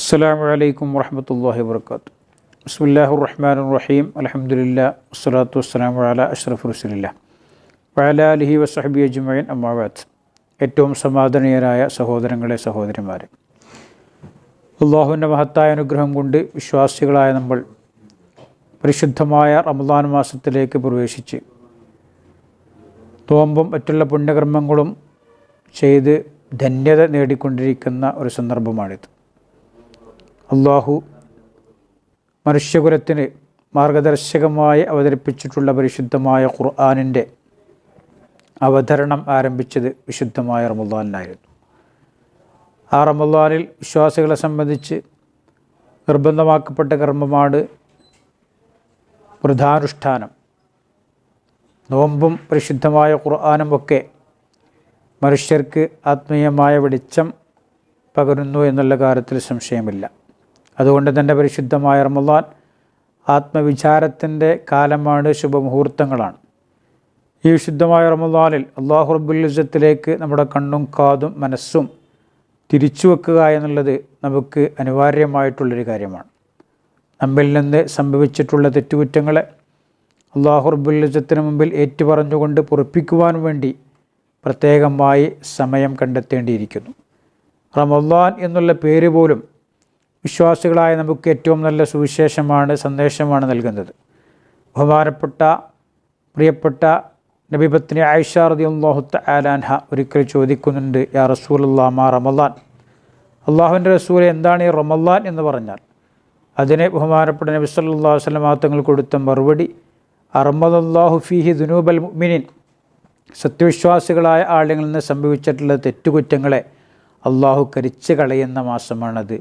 അസ്സാം വലൈക്കും വർഹമത്തല്ലാഹി വർക്കാത്തു ബിസ്മില്ലാഹു റഹ്മാൻ റഹീം അലഹമുല്ല വസ്സലാത്തു വസ്സലാം വാല അഷ്റഫ് റസുലില്ല വാല അലിഹി വസഹബി അജ്മയൻ അമ്മാവാത്ത് ഏറ്റവും സമാധാനീയരായ സഹോദരങ്ങളെ സഹോദരിമാരെ. അള്ളാഹുവിന്റെ മഹത്തായ അനുഗ്രഹം കൊണ്ട് വിശ്വാസികളായ നമ്മൾ പരിശുദ്ധമായ റമദാൻ മാസത്തിലേക്ക് പ്രവേശിച്ച് നോമ്പും മറ്റുള്ള പുണ്യകർമ്മങ്ങളും ചെയ്ത് ധന്യത നേടിക്കൊണ്ടിരിക്കുന്ന ഒരു സന്ദർഭമാണിത്. അള്ളാഹു മനുഷ്യകുലത്തിന് മാർഗദർശകമായി അവതരിപ്പിച്ചിട്ടുള്ള പരിശുദ്ധമായ ഖുർആാനിന്റെ അവതരണം ആരംഭിച്ചത് വിശുദ്ധമായ റമദാനിലായിരുന്നു. ആ റമദാനിൽ വിശ്വാസികളെ സംബന്ധിച്ച് നിർബന്ധമാക്കപ്പെട്ട കർമ്മമാണ് വൃതാനുഷ്ഠാനം നോമ്പും പരിശുദ്ധമായ ഖുർആാനും ഒക്കെ മനുഷ്യർക്ക് ആത്മീയമായ വെളിച്ചം പകരുന്നു എന്നുള്ള കാര്യത്തിൽ സംശയമില്ല. അതുകൊണ്ട് തന്നെ പരിശുദ്ധമായ റമദാൻ ആത്മവിചാരത്തിന്റെ കാലമാണ് ശുഭമുഹൂർത്തങ്ങളാണ്. ഈ വിശുദ്ധമായ റമദാനിൽ അള്ളാഹു റബുല്ലുസത്തിലേക്ക് നമ്മുടെ കണ്ണും കാതും മനസ്സും തിരിച്ചു വെക്കുക എന്നുള്ളത് നമുക്ക് അനിവാര്യമായിട്ടുള്ളൊരു കാര്യമാണ്. നമ്മിൽ നിന്ന് സംഭവിച്ചിട്ടുള്ള തെറ്റുകുറ്റങ്ങളെ അള്ളാഹു റബുല്ലുസത്തിന് മുമ്പിൽ ഏറ്റുപറഞ്ഞുകൊണ്ട് പൊറപ്പിക്കുവാൻ വേണ്ടി പ്രത്യേകമായി സമയം കണ്ടെത്തേണ്ടിയിരിക്കുന്നു. റമദാൻ എന്നുള്ള പേര് പോലും വിശ്വാസികളായ നമുക്ക് ഏറ്റവും നല്ല സുവിശേഷമാണ് സന്ദേശമാണ് നൽകുന്നത്. ബഹുമാനപ്പെട്ട പ്രിയപ്പെട്ട നബിപത്നി ആയിഷ അള്ളാഹുത്ത ആലാൻഹ ഒരിക്കൽ ചോദിക്കുന്നുണ്ട് യാ റസൂൽ മാ റമല്ലാൻ അള്ളാഹുവിന്റെ റസൂൽ എന്താണ് ഈ റമല്ലാൻ എന്ന് പറഞ്ഞാൽ അതിനെ ബഹുമാനപ്പെട്ട നബി സല്ലാ വസ്ലം തങ്ങൾ കൊടുത്ത മറുപടി അറമദല്ലാഹു ഫിഹി ദുനൂബൽ മുഅ്മിനിൻ. സത്യവിശ്വാസികളായ ആളുകളിൽ നിന്ന് സംഭവിച്ചിട്ടുള്ള തെറ്റുകുറ്റങ്ങളെ അള്ളാഹു കരിച്ചു കളയുന്ന മാസമാണത്.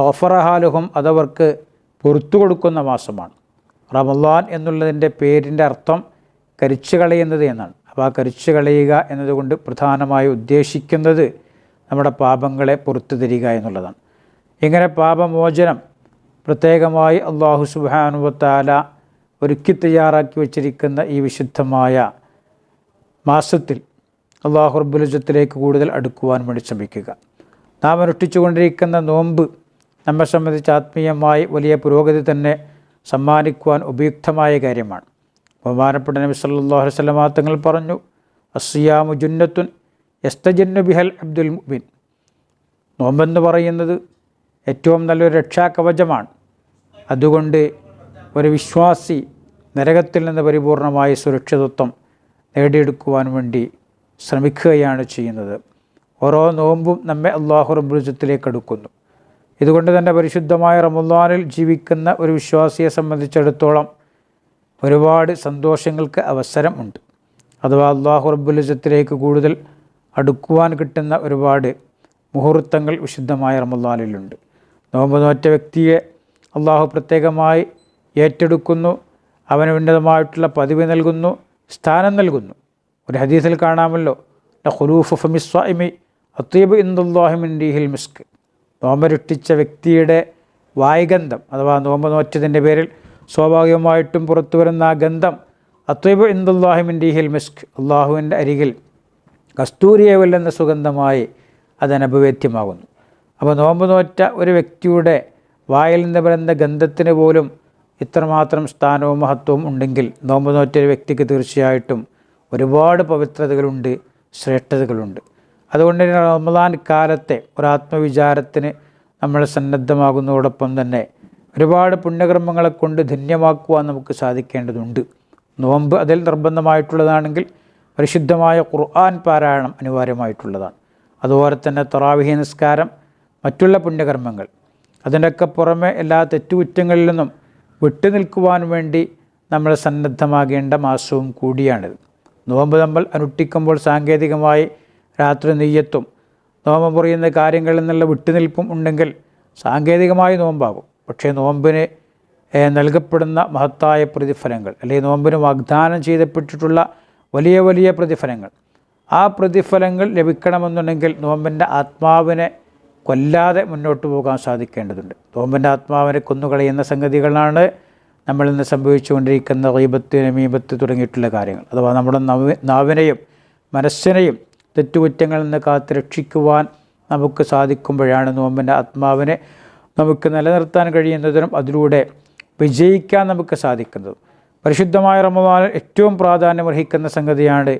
വഫറഹാലുഹും അതവർക്ക് പുറത്തു കൊടുക്കുന്ന മാസമാണ്. റമദാൻ എന്നുള്ളതിന്റെ പേരിന്റെ അർത്ഥം കരിച്ചു കളയുന്നത് എന്നാണ്. അപ്പോൾ ആ കരിച്ചു കളയുക എന്നതുകൊണ്ട് പ്രധാനമായി ഉദ്ദേശിക്കുന്നത് നമ്മുടെ പാപങ്ങളെ പുറത്തു തരിക എന്നുള്ളതാണ്. ഇങ്ങനെ പാപമോചനം പ്രത്യേകമായി അള്ളാഹു സുബാനുവത്താല ഒരുക്കി തയ്യാറാക്കി വച്ചിരിക്കുന്ന ഈ വിശുദ്ധമായ മാസത്തിൽ അള്ളാഹു റബ്ബുലുജത്തിലേക്ക് കൂടുതൽ അടുക്കുവാൻ വേണ്ടി ശ്രമിക്കുക. നാം അനുഷ്ഠിച്ചുകൊണ്ടിരിക്കുന്ന നോമ്പ് നമ്മെ സംബന്ധിച്ച് ആത്മീയമായി വലിയ പുരോഗതി തന്നെ സമ്മാനിക്കുവാൻ ഉപയുക്തമായ കാര്യമാണ്. ബഹുമാനപ്പെട്ട നബി സല്ലാഹു വസ്ലമാ തങ്ങൾ പറഞ്ഞു അസിയാമു ജുന്നത്തുൻ എസ്തജന്നു ബിഹൽ അബ്ദുൽ മുബിൻ നോമ്പെന്ന് പറയുന്നത് ഏറ്റവും നല്ലൊരു രക്ഷാകവചമാണ്. അതുകൊണ്ട് ഒരു വിശ്വാസി നരകത്തിൽ നിന്ന് പരിപൂർണമായ സുരക്ഷിതത്വം നേടിയെടുക്കുവാൻ വേണ്ടി ശ്രമിക്കുകയാണ് ചെയ്യുന്നത്. ഓരോ നോമ്പും നമ്മെ അള്ളാഹു റബ്ബുജത്തിലേക്ക് അടുക്കുന്നു. ഇതുകൊണ്ട് തന്നെ പരിശുദ്ധമായ റമദാനിൽ ജീവിക്കുന്ന ഒരു വിശ്വാസിയെ സംബന്ധിച്ചിടത്തോളം ഒരുപാട് സന്തോഷങ്ങൾക്ക് അവസരം ഉണ്ട് അഥവാ അള്ളാഹു റബ്ബുലിസത്തിലേക്ക് കൂടുതൽ അടുക്കുവാൻ കിട്ടുന്ന ഒരുപാട് മുഹൂർത്തങ്ങൾ വിശുദ്ധമായ റമദാനിലുണ്ട്. നോമ്പ് നോറ്റ വ്യക്തിയെ അള്ളാഹു പ്രത്യേകമായി ഏറ്റെടുക്കുന്നു അവന് ഉന്നതമായിട്ടുള്ള പതിവ് നൽകുന്നു സ്ഥാനം നൽകുന്നു. ഒരു ഹദീസിൽ കാണാമല്ലോ ഹുലൂഫ് ഫമിസ്വാമി അത്തീബ് ഇന്ദുല്ലാഹിമിൻഡിഹിൽ മിസ്ക്. നോമ്പരുട്ടിച്ച വ്യക്തിയുടെ വായുഗന്ധം അഥവാ നോമ്പ് നോറ്റതിന്റെ പേരിൽ സ്വാഭാവികമായിട്ടും പുറത്തു വരുന്ന ആ ഗന്ധം അത്വബ് ഇന്ദുല്ലാഹിമിൻഡിഹിൽ മിസ്ക് അള്ളാഹുവിന്റെ അരികിൽ കസ്തൂരിയെ വെല്ലുന്ന സുഗന്ധമായി അതനഭിവേദ്യമാകുന്നു അപ്പോൾ നോമ്പ് നോറ്റ ഒരു വ്യക്തിയുടെ വായിൽ നിന്ന് വരുന്ന ഗന്ധത്തിന് പോലും ഇത്രമാത്രം സ്ഥാനവും മഹത്വവും ഉണ്ടെങ്കിൽ നോമ്പ് നോറ്റ ഒരു വ്യക്തിക്ക് തീർച്ചയായിട്ടും ഒരുപാട് പവിത്രതകളുണ്ട് ശ്രേഷ്ഠതകളുണ്ട്. അതുകൊണ്ട് തന്നെ റമദാൻ കാലത്തെ ഒരു ആത്മവിചാരത്തിന് നമ്മൾ സന്നദ്ധമാകുന്നതോടൊപ്പം തന്നെ ഒരുപാട് പുണ്യകർമ്മങ്ങളെ കൊണ്ട് ധന്യമാക്കുവാൻ നമുക്ക് സാധിക്കേണ്ടതുണ്ട്. നോമ്പ് അതിൽ നിർബന്ധമായിട്ടുള്ളതാണെങ്കിൽ പരിശുദ്ധമായ ഖുർആൻ പാരായണം അനിവാര്യമായിട്ടുള്ളതാണ്. അതുപോലെ തന്നെ തറാവിഹി നിസ്കാരം മറ്റുള്ള പുണ്യകർമ്മങ്ങൾ. അതിന്റെയൊക്കെ പുറമെ എല്ലാ തെറ്റുകുറ്റങ്ങളിൽ നിന്നും വിട്ടുനിൽക്കുവാൻ വേണ്ടി നമ്മൾ സന്നദ്ധമാകേണ്ട മാസവും കൂടിയാണിത്. നോമ്പ് നമ്മൾ അനുഷ്ഠിക്കുമ്പോൾ സാങ്കേതികമായി രാത്രി നെയ്യത്തും. നോമ്പ് മുറിയുന്ന കാര്യങ്ങളിൽ നിന്നുള്ള വിട്ടുനിൽപ്പും ഉണ്ടെങ്കിൽ സാങ്കേതികമായി നോമ്പാകും. പക്ഷേ നോമ്പിന് നൽകപ്പെടുന്ന മഹത്തായ പ്രതിഫലങ്ങൾ അല്ലെങ്കിൽ നോമ്പിന് വാഗ്ദാനം ചെയ്തപ്പെട്ടിട്ടുള്ള വലിയ വലിയ പ്രതിഫലങ്ങൾ ആ പ്രതിഫലങ്ങൾ ലഭിക്കണമെന്നുണ്ടെങ്കിൽ നോമ്പിന്റെ ആത്മാവിനെ കൊല്ലാതെ മുന്നോട്ട് പോകാൻ സാധിക്കേണ്ടതുണ്ട്. നോമ്പിന്റെ ആത്മാവിനെ കൊന്നുകളയുന്ന സംഗതികളാണ് നമ്മൾ ഇന്ന് സംഭവിച്ചുകൊണ്ടിരിക്കുന്ന റീബത്ത് നമീബത്ത് തുടങ്ങിയിട്ടുള്ള കാര്യങ്ങൾ. അഥവാ നമ്മുടെ നവ നാവിനെയും മനസ്സിനെയും തെറ്റുകുറ്റങ്ങളിൽ നിന്ന് കാത്ത് രക്ഷിക്കുവാൻ നമുക്ക് സാധിക്കുമ്പോഴാണ് നോമ്പിന്റെ ആത്മാവിനെ നമുക്ക് നിലനിർത്താൻ കഴിയുന്നതിനും അതിലൂടെ വിജയിക്കാൻ നമുക്ക് സാധിക്കുന്നതും. പരിശുദ്ധമായ റമദാനിൽ ഏറ്റവും പ്രാധാന്യം പ്രാധാന്യമർഹിക്കുന്ന സംഗതിയാണ്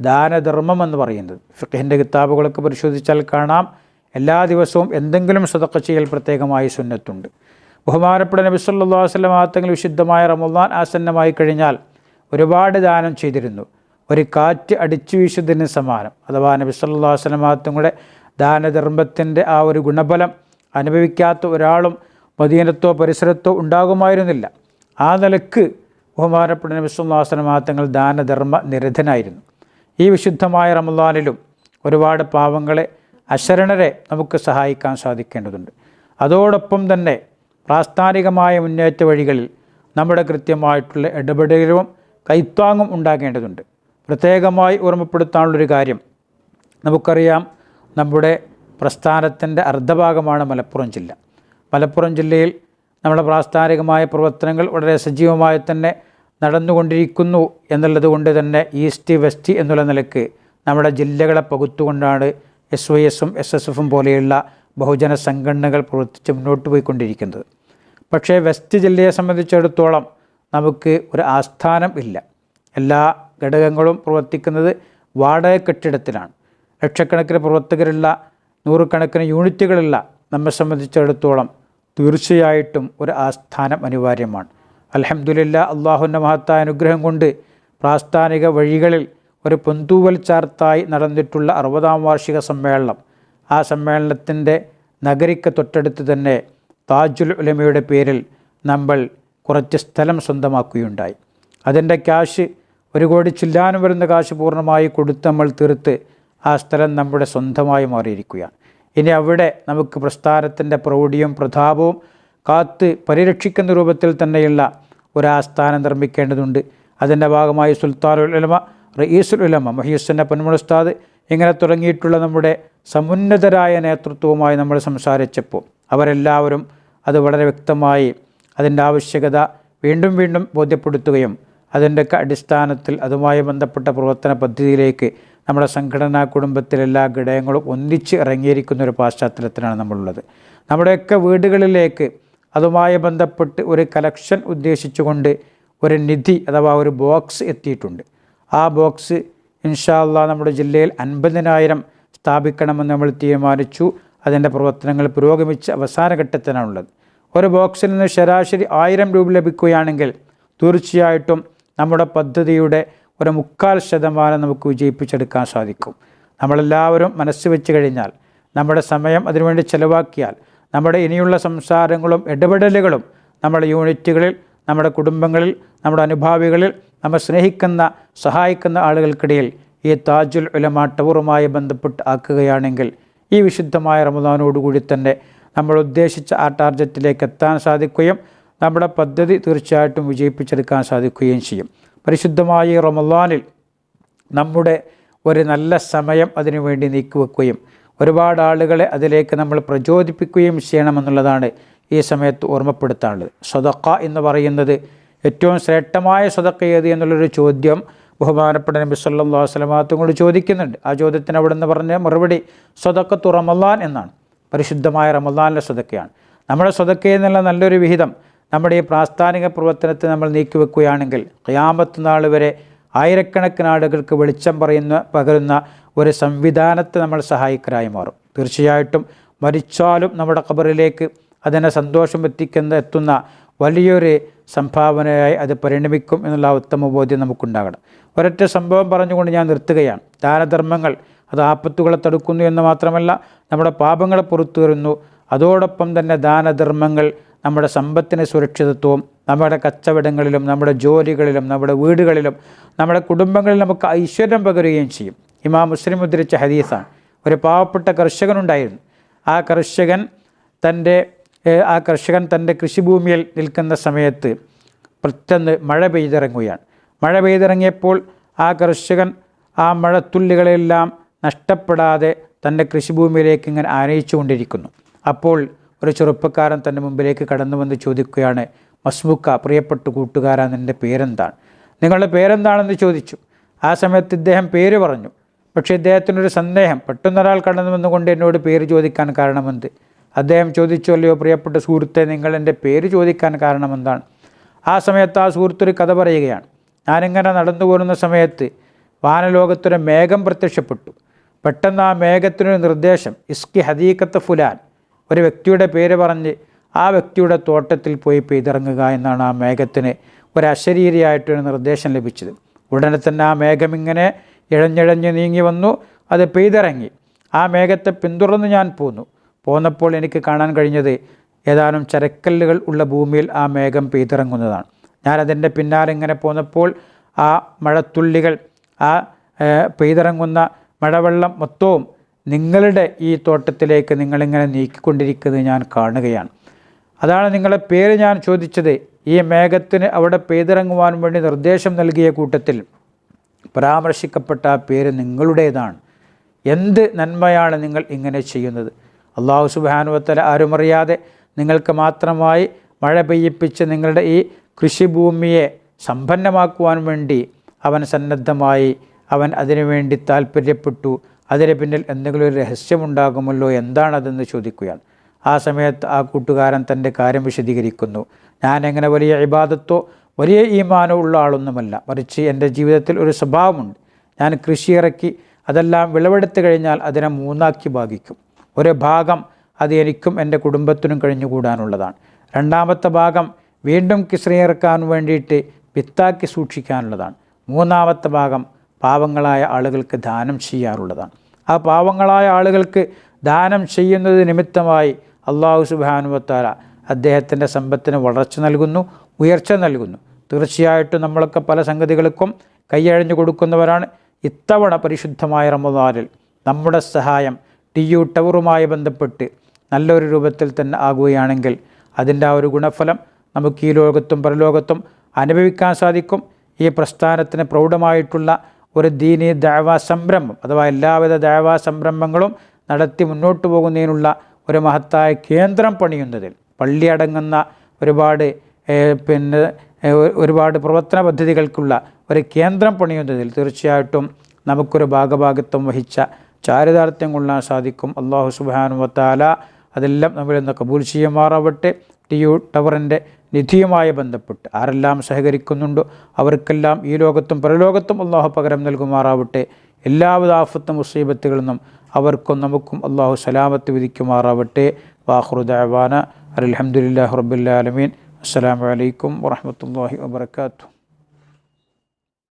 ദാനധർമ്മം എന്ന് പറയുന്നത്. ഫിഖിന്റെ കിതാബുകളൊക്കെ പരിശോധിച്ചാൽ കാണാം. എല്ലാ ദിവസവും എന്തെങ്കിലും സതക്ക ചെയ്യൽ പ്രത്യേകമായി സുന്നത്തുണ്ട്. ബഹുമാനപ്പെട്ട നബി സല്ലല്ലാഹു അലൈഹി വസല്ലം ആത്തങ്ങൾ വിശുദ്ധമായ റമദാൻ ആസന്നമായി കഴിഞ്ഞാൽ ഒരുപാട് ദാനം ചെയ്തിരുന്നു. ഒരു കാറ്റ് അടിച്ചു വീശുന്നതിന് സമാനം. അഥവാ നബി ആത്തങ്ങളുടെ ദാനധർമ്മത്തിന്റെ ആ ഒരു ഗുണഫലം അനുഭവിക്കാത്ത ഒരാളും മദീനത്തോ പരിസരത്തോ ഉണ്ടാകുമായിരുന്നില്ല. ആ നിലയ്ക്ക് ബഹുമാനപ്പെട്ട നബി ആത്തങ്ങൾ ദാനധർമ്മ നിരതനായിരുന്നു. ഈ വിശുദ്ധമായ റമദാനിലും ഒരുപാട് പാവങ്ങളെ അശരണരെ നമുക്ക് സഹായിക്കാൻ സാധിക്കേണ്ടതുണ്ട്. അതോടൊപ്പം തന്നെ പ്രാസ്ഥാനികമായ മുന്നേറ്റ വഴികളിൽ നമ്മുടെ കൃത്യമായിട്ടുള്ള ഇടപെടലും കൈത്താങ്ങും ഉണ്ടാകേണ്ടതുണ്ട്. പ്രത്യേകമായി ഓർമ്മപ്പെടുത്താനുള്ളൊരു കാര്യം. നമുക്കറിയാം നമ്മുടെ പ്രസ്ഥാനത്തിന്റെ അർദ്ധഭാഗമാണ് മലപ്പുറം ജില്ല. മലപ്പുറം ജില്ലയിൽ നമ്മുടെ പ്രാസ്ഥാനികമായ പ്രവർത്തനങ്ങൾ വളരെ സജീവമായി തന്നെ നടന്നുകൊണ്ടിരിക്കുന്നു എന്നുള്ളത് കൊണ്ട് തന്നെ ഈസ്റ്റ് വെസ്റ്റ് എന്നുള്ള നിലയ്ക്ക് നമ്മുടെ ജില്ലകളെ പകുത്തുകൊണ്ടാണ് എസ് വൈ എസും എസ് എസ് എഫും പോലെയുള്ള ബഹുജന സംഘടനകൾ പ്രവർത്തിച്ച് മുന്നോട്ട് പോയിക്കൊണ്ടിരിക്കുന്നത്. പക്ഷേ വെസ്റ്റ് ജില്ലയെ സംബന്ധിച്ചിടത്തോളം നമുക്ക് ഒരു ആസ്ഥാനം ഇല്ല. എല്ലാ ഘടകങ്ങളും പ്രവർത്തിക്കുന്നത് വാടക കെട്ടിടത്തിലാണ്. ലക്ഷക്കണക്കിന് പ്രവർത്തകരുള്ള നൂറുകണക്കിന് യൂണിറ്റുകളുള്ള നമ്മെ സംബന്ധിച്ചിടത്തോളം തീർച്ചയായിട്ടും ഒരു ആസ്ഥാനം അനിവാര്യമാണ്. അലഹമുല്ല അള്ളാഹുവിന്റെ മഹത്തായ അനുഗ്രഹം കൊണ്ട് പ്രാസ്ഥാനിക വഴികളിൽ ഒരു പൊന്തൂവൽ ചാർത്തായി നടന്നിട്ടുള്ള അറുപതാം വാർഷിക സമ്മേളനം. ആ സമ്മേളനത്തിന്റെ നഗരിക്ക് തൊട്ടടുത്ത് തന്നെ താജുൽ ഉലമയുടെ പേരിൽ നമ്മൾ കുറച്ച് സ്ഥലം സ്വന്തമാക്കുകയുണ്ടായി. അതിന്റെ ക്യാഷ് ഒരു കോടി ചില്ലാനും വരുന്ന കാശ് പൂർണമായി കൊടുത്ത് നമ്മൾ തീർത്ത് ആ സ്ഥലം നമ്മുടെ സ്വന്തമായി മാറിയിരിക്കുകയാണ്. ഇനി അവിടെ നമുക്ക് പ്രസ്ഥാനത്തിന്റെ പ്രൗഢിയും പ്രതാപവും കാത്ത് പരിരക്ഷിക്കുന്ന രൂപത്തിൽ തന്നെയുള്ള ഒരു ആസ്ഥാനം നിർമ്മിക്കേണ്ടതുണ്ട്. അതിന്റെ ഭാഗമായി സുൽത്താനുൽ ഉലമ റയീസുൽ ഉലമ മഹീസുന്ന പൊന്മുളസ്താദ് ഇങ്ങനെ തുടങ്ങിയിട്ടുള്ള നമ്മുടെ സമുന്നതരായ നേതൃത്വവുമായി നമ്മൾ സംസാരിച്ചപ്പോൾ അവരെല്ലാവരും അത് വളരെ വ്യക്തമായി അതിന്റെ ആവശ്യകത വീണ്ടും വീണ്ടും ബോധ്യപ്പെടുത്തുകയും അതിന്റെയൊക്കെ അടിസ്ഥാനത്തിൽ അതുമായി ബന്ധപ്പെട്ട പ്രവർത്തന പദ്ധതിയിലേക്ക് നമ്മുടെ സംഘടനാ കുടുംബത്തിലെ എല്ലാ ഘടകങ്ങളും ഒന്നിച്ച് ഇറങ്ങിയിരിക്കുന്ന ഒരു പാശ്ചാത്തലത്തിലാണ് നമ്മളുള്ളത്. നമ്മുടെയൊക്കെ വീടുകളിലേക്ക് അതുമായി ബന്ധപ്പെട്ട് ഒരു കലക്ഷൻ ഉദ്ദേശിച്ചുകൊണ്ട് ഒരു നിധി അഥവാ ഒരു ബോക്സ് എത്തിയിട്ടുണ്ട്. ആ ബോക്സ് ഇൻഷാല്ല നമ്മുടെ ജില്ലയിൽ അൻപതിനായിരം സ്ഥാപിക്കണമെന്ന് നമ്മൾ തീരുമാനിച്ചു. അതിന്റെ പ്രവർത്തനങ്ങൾ പുരോഗമിച്ച് അവസാന ഘട്ടത്തിനാണുള്ളത്. ഒരു ബോക്സിൽ നിന്ന് ശരാശരി ആയിരം രൂപ ലഭിക്കുകയാണെങ്കിൽ തീർച്ചയായിട്ടും നമ്മുടെ പദ്ധതിയുടെ ഒരു മുക്കാൽ ശതമാനം നമുക്ക് വിജയിപ്പിച്ചെടുക്കാൻ സാധിക്കും. നമ്മളെല്ലാവരും മനസ്സ് വെച്ച് കഴിഞ്ഞാൽ നമ്മുടെ സമയം അതിനുവേണ്ടി ചെലവാക്കിയാൽ നമ്മുടെ ഇനിയുള്ള സംസാരങ്ങളും ഇടപെടലുകളും നമ്മുടെ യൂണിറ്റുകളിൽ നമ്മുടെ കുടുംബങ്ങളിൽ നമ്മുടെ അനുഭാവികളിൽ നമ്മൾ സ്നേഹിക്കുന്ന സഹായിക്കുന്ന ആളുകൾക്കിടയിൽ ഈ താജുൽ ഉലമ ടവറുമായി ബന്ധപ്പെട്ട് ആക്കുകയാണെങ്കിൽ ഈ വിശുദ്ധമായ റമദാനോടുകൂടി തന്നെ നമ്മൾ ഉദ്ദേശിച്ച ആ ടാർഗറ്റിലേക്ക് എത്താൻ സാധിക്കുകയും നമ്മുടെ പദ്ധതി തീർച്ചയായിട്ടും വിജയിപ്പിച്ചെടുക്കാൻ സാധിക്കുകയും ചെയ്യും. പരിശുദ്ധമായ റമദാനിൽ നമ്മുടെ ഒരു നല്ല സമയം അതിനുവേണ്ടി നീക്കിവെക്കുകയും ഒരുപാട് ആളുകളെ അതിലേക്ക് നമ്മൾ പ്രചോദിപ്പിക്കുകയും ചെയ്യണമെന്നുള്ളതാണ് ഈ സമയത്ത് ഓർമ്മപ്പെടുത്താനുള്ളത്. സ്വതക്ക എന്ന് പറയുന്നത് ഏറ്റവും ശ്രേഷ്ഠമായ സ്വതക്ക ഏത് എന്നുള്ളൊരു ചോദ്യം ബഹുമാനപ്പെട്ട നബി സല്ലാ വസ്ലമാത്തും കൂടി ചോദിക്കുന്നുണ്ട്. ആ ചോദ്യത്തിന് അവിടെ നിന്ന് പറഞ്ഞ മറുപടി സ്വതക്കത്തു റമദാൻ എന്നാണ്. പരിശുദ്ധമായ റമദാനിലെ സ്വതക്കയാണ് നമ്മുടെ സ്വതക്കയിൽ നിന്നുള്ള നല്ലൊരു വിഹിതം നമ്മുടെ ഈ പ്രാസ്ഥാനിക പ്രവർത്തനത്തെ നമ്മൾ നീക്കിവെക്കുകയാണെങ്കിൽ ക്യാമത്ത് നാൾ വരെ ആയിരക്കണക്കിന് ആളുകൾക്ക് വെളിച്ചം പറയുന്ന പകരുന്ന ഒരു സംവിധാനത്തെ നമ്മൾ സഹായിക്കരായി മാറും. തീർച്ചയായിട്ടും മരിച്ചാലും നമ്മുടെ ഖബറിലേക്ക് അതിനെ സന്തോഷം എത്തിക്കുന്ന എത്തുന്ന വലിയൊരു സംഭാവനയായി അത് പരിണമിക്കും എന്നുള്ള ഉത്തമ ബോധ്യം നമുക്കുണ്ടാകണം. ഒരൊറ്റ സംഭവം പറഞ്ഞുകൊണ്ട് ഞാൻ നിർത്തുകയാണ്. ദാനധർമ്മങ്ങൾ അത് ആപത്തുകളെ തടുക്കുന്നു എന്ന് മാത്രമല്ല നമ്മുടെ പാപങ്ങളെ പുറത്തു വരുന്നു അതോടൊപ്പം തന്നെ ദാനധർമ്മങ്ങൾ നമ്മുടെ സമ്പത്തിന് സുരക്ഷിതത്വവും നമ്മുടെ കച്ചവടങ്ങളിലും നമ്മുടെ ജോലികളിലും നമ്മുടെ വീടുകളിലും നമ്മുടെ കുടുംബങ്ങളിൽ നമുക്ക് ഐശ്വര്യം പകരുകയും ചെയ്യും. ഇമാം മുസ്ലിം ഉദ്ധരിച്ച ഹദീസാണ്. ഒരു പാവപ്പെട്ട കർഷകനുണ്ടായിരുന്നു. ആ കർഷകൻ തന്റെ ആ കർഷകൻ തന്റെ കൃഷിഭൂമിയിൽ നിൽക്കുന്ന സമയത്ത് പെട്ടെന്ന് മഴ പെയ്തിറങ്ങുകയാണ്. മഴ പെയ്തിറങ്ങിയപ്പോൾ ആ കർഷകൻ ആ മഴത്തുള്ളികളെല്ലാം നഷ്ടപ്പെടാതെ തന്റെ കൃഷിഭൂമിയിലേക്ക് ഇങ്ങനെ ആനയിച്ചു കൊണ്ടിരിക്കുന്നു അപ്പോൾ ഒരു ചെറുപ്പക്കാരൻ തന്റെ മുമ്പിലേക്ക് കടന്നു വന്ന് ചോദിക്കുകയാണ് മസ്മുക്ക പ്രിയപ്പെട്ട കൂട്ടുകാരാ നിന്റെ പേരെന്താണ്? നിങ്ങളുടെ പേരെന്താണെന്ന് ചോദിച്ചു. ആ സമയത്ത് ഇദ്ദേഹം പേര് പറഞ്ഞു. പക്ഷേ ഇദ്ദേഹത്തിനൊരു സന്ദേഹം. പെട്ടെന്നൊരാൾ കടന്നു വന്നുകൊണ്ട് എന്നോട് പേര് ചോദിക്കാൻ കാരണമെന്ത്? അദ്ദേഹം ചോദിച്ചല്ലയോ പ്രിയപ്പെട്ട സുഹൃത്തെ നിങ്ങൾ എന്റെ പേര് ചോദിക്കാൻ കാരണമെന്താണ്? ആ സമയത്ത് ആ സുഹൃത്തൊരു കഥ പറയുകയാണ്. ഞാനിങ്ങനെ നടന്നു പോരുന്ന സമയത്ത് വാനലോകത്തൊരു മേഘം പ്രത്യക്ഷപ്പെട്ടു. പെട്ടെന്ന് ആ മേഘത്തിനൊരു നിർദ്ദേശം. ഇസ്കി ഹദീക്കത്ത് ഫുലാൻ. ഒരു വ്യക്തിയുടെ പേര് പറഞ്ഞ് ആ വ്യക്തിയുടെ തോട്ടത്തിൽ പോയി പെയ്തിറങ്ങുക എന്നാണ് ആ മേഘത്തിന് ഒരു അശരീരിയായിട്ടൊരു നിർദ്ദേശം ലഭിച്ചത്. ഉടനെ തന്നെ ആ മേഘം ഇങ്ങനെ ഇഴഞ്ഞിഴഞ്ഞ് നീങ്ങി വന്നു. അത് പെയ്തിറങ്ങി. ആ മേഘത്തെ പിന്തുടർന്ന് ഞാൻ പോന്നു. പോന്നപ്പോൾ എനിക്ക് കാണാൻ കഴിഞ്ഞത് ഏതാനും ചരക്കല്ലുകൾ ഉള്ള ഭൂമിയിൽ ആ മേഘം പെയ്തിറങ്ങുന്നതാണ്. ഞാനതിന്റെ പിന്നാലെ ഇങ്ങനെ പോന്നപ്പോൾ ആ മഴത്തുള്ളികൾ ആ പെയ്തിറങ്ങുന്ന മഴവെള്ളം മൊത്തവും നിങ്ങളുടെ ഈ തോട്ടത്തിലേക്ക് നിങ്ങളിങ്ങനെ നീക്കിക്കൊണ്ടിരിക്കുന്നത് ഞാൻ കാണുകയാണ്. അതാണ് നിങ്ങളെ പേര് ഞാൻ ചോദിച്ചത്. ഈ മേഘത്തിന് അവിടെ പെയ്തിറങ്ങുവാൻ വേണ്ടി നിർദ്ദേശം നൽകിയ കൂട്ടത്തിൽ പരാമർശിക്കപ്പെട്ട ആ പേര് നിങ്ങളുടേതാണ്. എന്ത് നന്മയാണ് നിങ്ങൾ ഇങ്ങനെ ചെയ്യുന്നത്? അള്ളാഹു സുബാനുവത്തല ആരുമറിയാതെ നിങ്ങൾക്ക് മാത്രമായി മഴ പെയ്യിപ്പിച്ച് നിങ്ങളുടെ ഈ കൃഷിഭൂമിയെ സമ്പന്നമാക്കുവാൻ വേണ്ടി അവൻ സന്നദ്ധമായി അവൻ അതിനുവേണ്ടി താല്പര്യപ്പെട്ടു അതിന് പിന്നിൽ എന്തെങ്കിലും ഒരു രഹസ്യമുണ്ടാകുമല്ലോ എന്താണതെന്ന് ചോദിക്കുകയാണ്. ആ സമയത്ത് ആ കൂട്ടുകാരൻ തന്റെ കാര്യം വിശദീകരിക്കുന്നു. ഞാൻ എങ്ങനെ വലിയ ഇബാദത്തോ വലിയ ഈമാനോ ഉള്ള ആളൊന്നുമല്ല. മറിച്ച് എന്റെ ജീവിതത്തിൽ ഒരു സ്വഭാവമുണ്ട്. ഞാൻ കൃഷി ഇറക്കി അതെല്ലാം വിളവെടുത്തു കഴിഞ്ഞാൽ അതിനെ മൂന്നാക്കി ഭാഗിക്കും. ഒരു ഭാഗം അത് എനിക്കും എന്റെ കുടുംബത്തിനും കഴിഞ്ഞുകൂടാനുള്ളതാണ്. രണ്ടാമത്തെ ഭാഗം വീണ്ടും കിസ്രി ഇറക്കാൻ വേണ്ടിയിട്ട് വിത്താക്കി സൂക്ഷിക്കാനുള്ളതാണ്. മൂന്നാമത്തെ ഭാഗം പാവങ്ങളായ ആളുകൾക്ക് ദാനം ചെയ്യാറുള്ളതാണ്. ആ പാവങ്ങളായ ആളുകൾക്ക് ദാനം ചെയ്യുന്നത് നിമിത്തമായി അള്ളാഹു സുബാനുവത്താല അദ്ദേഹത്തിന്റെ സമ്പത്തിന് വളർച്ച നൽകുന്നു ഉയർച്ച നൽകുന്നു. തീർച്ചയായിട്ടും നമ്മളൊക്കെ പല സംഗതികൾക്കും കൈയഴിഞ്ഞു കൊടുക്കുന്നവരാണ്. ഇത്തവണ പരിശുദ്ധമായ റമദാനിൽ നമ്മുടെ സഹായം ടി യു ടവറുമായി ബന്ധപ്പെട്ട് നല്ലൊരു രൂപത്തിൽ തന്നെ ആകുകയാണെങ്കിൽ അതിന്റെ ആ ഒരു ഗുണഫലം നമുക്ക് ഈ ലോകത്തും പരലോകത്തും അനുഭവിക്കാൻ സാധിക്കും. ഈ പ്രസ്ഥാനത്തിന് പ്രൗഢമായിട്ടുള്ള ഒരു ദീനി ദേവാ സംരംഭം അഥവാ എല്ലാവിധ ദേവാ സംരംഭങ്ങളും നടത്തി മുന്നോട്ട് പോകുന്നതിനുള്ള ഒരു മഹത്തായ കേന്ദ്രം പണിയുന്നതിൽ. പള്ളി അടങ്ങുന്ന ഒരുപാട് പിന്നെ ഒരുപാട് പ്രവർത്തന പദ്ധതികൾക്കുള്ള ഒരു കേന്ദ്രം പണിയുന്നതിൽ തീർച്ചയായിട്ടും നമുക്കൊരു ഭാഗഭാഗത്വം വഹിച്ച ചാരിതാർത്ഥ്യം കൊള്ളാൻ സാധിക്കും അള്ളാഹു സുബാനു വത്താല അതെല്ലാം നമ്മളിൽ നിന്ന് കബൂൽ ചെയ്യുമാറാവട്ടെ. ടി യു ടവറിന്റെ നിധിയുമായി ബന്ധപ്പെട്ട് ആരെല്ലാം സഹകരിക്കുന്നുണ്ടോ അവർക്കെല്ലാം ഈ ലോകത്തും പരലോകത്തും അള്ളാഹു പകരം നൽകുമാറാവട്ടെ. എല്ലാവിധ ആഫത്തും മുസീബത്തുകളിൽ നിന്നും അവർക്കും നമുക്കും അള്ളാഹു സലാമത്ത് വിധിക്കുമാറാവട്ടെ. വാഹുറുദാന അലഹമുല്ലാ റബുല്ലാലമീൻ അസ്സാം വലൈക്കും വാഹമത്തല്ലാഹി വാബർക്കാത്തു